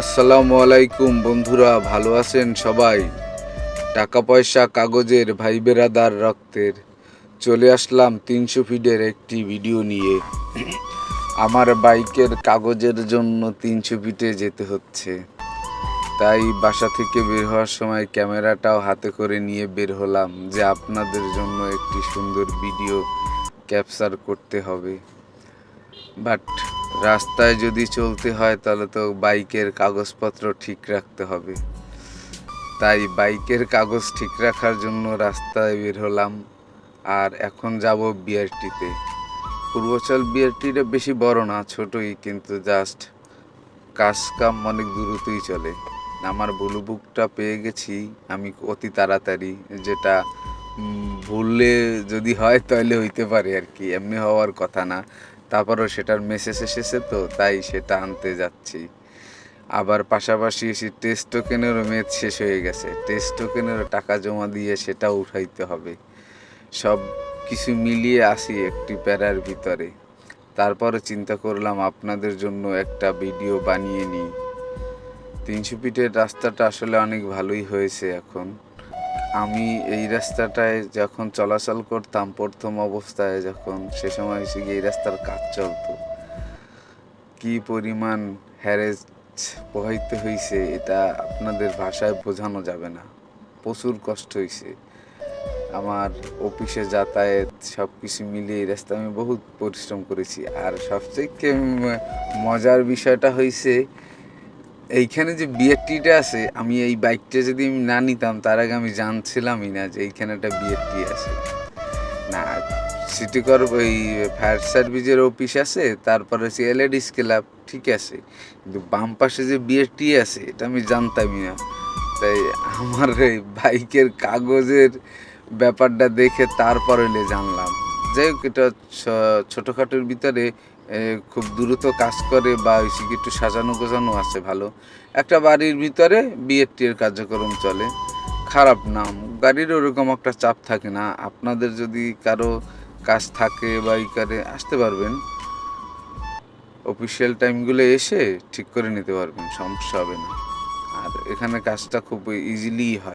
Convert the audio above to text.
আসসালামু আলাইকুম, বন্ধুরা, ভালো আছেন সবাই? টাকা পয়সা কাগজের ভাই বেরাদার রক্তের চলে আসলাম তিনশো ফিটের একটি ভিডিও নিয়ে। আমার বাইকের কাগজের জন্য তিনশো ফিটে যেতে হচ্ছে। তাই বাসা থেকে বের হওয়ার সময় ক্যামেরাটাও হাতে করে নিয়ে বের হলাম যে আপনাদের জন্য একটি সুন্দর ভিডিও ক্যাপচার করতে হবে। বাট রাস্তায় যদি চলতে হয়, তাহলে তো বাইকের কাগজপত্র ঠিক রাখতে হবে। তাই বাইকের কাগজ ঠিক রাখার জন্য রাস্তায় বের হলাম, আর এখন যাব বিআরটিতে। পূর্বচল বিআরটিটা বেশি বড় না, ছোটই, কিন্তু জাস্ট কাজ কাম অনেক দ্রুতই চলে। আমার ব্লু বুকটা পেয়ে গেছি আমি অতি তাড়াতাড়ি, যেটা ভুললে যদি হয়, তাহলে হইতে পারে আর কি। এমনি হওয়ার কথা না। তারপরও সেটার মেসেজ এসেছে তো, তাই সেটা আনতে যাচ্ছি। আবার পাশাপাশি এসে টেস্ট টোকেনেরও মেয়াদ শেষ হয়ে গেছে। টেস্ট টোকেনেরও টাকা জমা দিয়ে সেটাও উঠাইতে হবে। সব কিছু মিলিয়ে আসি একটি প্যারার ভিতরে। তারপরে চিন্তা করলাম আপনাদের জন্য একটা ভিডিও বানিয়ে নিই। তিনশো ফিটের রাস্তাটা আসলে অনেক ভালোই হয়েছে এখন। আমি এই রাস্তাটায় যখন চলাচল করতাম, প্রথম অবস্থায় যখন সে সময় এসে গিয়ে এই রাস্তার কাজ চলতো, কি পরিমাণ হ্যারেজ প্রবাহিত হয়েছে এটা আপনাদের ভাষায় বোঝানো যাবে না। প্রচুর কষ্ট হয়েছে আমার অফিসে যাতায়াত সব কিছু মিলিয়ে এই রাস্তা আমি বহুত পরিশ্রম করেছি। আর সবথেকে মজার বিষয়টা হয়েছে এইখানে যে বিএরটিটা আছে, আমি এই বাইকটা যদি আমি না নিতাম, তার আগে আমি জানছিলামই না যে এইখানে একটা বিএরটি আছে। না সিটি কর্প ওই ফায়ার সার্ভিসের অফিস আছে, তারপরে হচ্ছে এলএডিস ক্লাব ঠিক আছে। কিন্তু বাম পাশে যে বিএরটি আছে, এটা আমি জানতামই না। তাই আমার এই বাইকের কাগজের ব্যাপারটা দেখে তারপর জানলাম। যাই হোক, এটা ছোটোখাটোর ভিতরে খুব দ্রুত কাজ করে বা ওই একটু সাজানো গোজানো আছে ভালো। একটা বাড়ির ভিতরে বিএরটি এর কার্যক্রম চলে। খারাপ না গাড়ির ওরকম একটা চাপ থাকে না। আপনাদের যদি কারও কাজ থাকে বা ই করে, আসতে পারবেন। অফিসিয়াল টাইমগুলো এসে ঠিক করে নিতে পারবেন, সমস্যা হবে না। আর এখানে কাজটা খুব ইজিলি হয়।